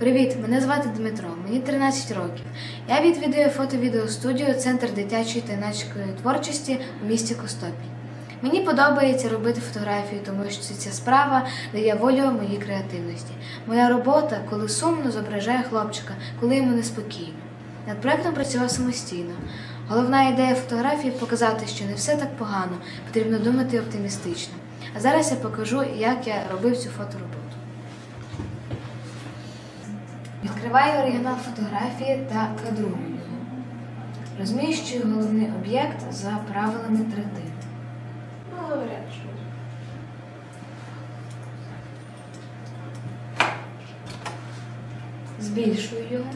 Привіт, мене звати Дмитро, мені 13 років. Я відвідую фото-відеостудію Центр дитячої та юнацької творчості у місті Костопіль. Мені подобається робити фотографії, тому що ця справа дає волю моїй креативності. Моя робота, коли сумно, зображає хлопчика, коли йому неспокійно. Над проектом працював самостійно. Головна ідея фотографії показати, що не все так погано, потрібно думати оптимістично. А зараз я покажу, як я робив цю фотороботу. Відкриваю оригінал фотографії та кадрую його. Розміщую головний об'єкт за правилами 3D. Ну, навряд чи. Збільшую його.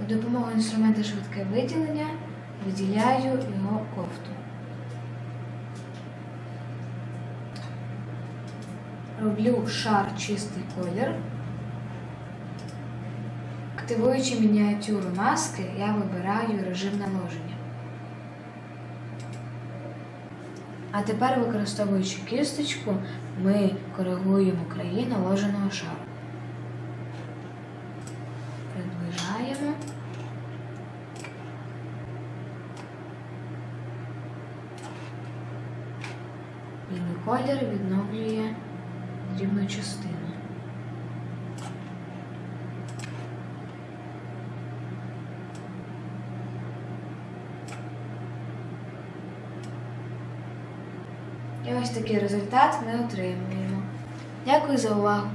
За допомогою інструмента швидке виділення виділяю його кофту. Роблю шар чистий колір. Активуючи мініатюру маски, я вибираю режим наложення. А тепер, використовуючи кісточку, ми коригуємо краї наложеного шару. Приближаємо. Білий колір відновлює частину. І ось такий результат ми отримуємо. Дякую за увагу!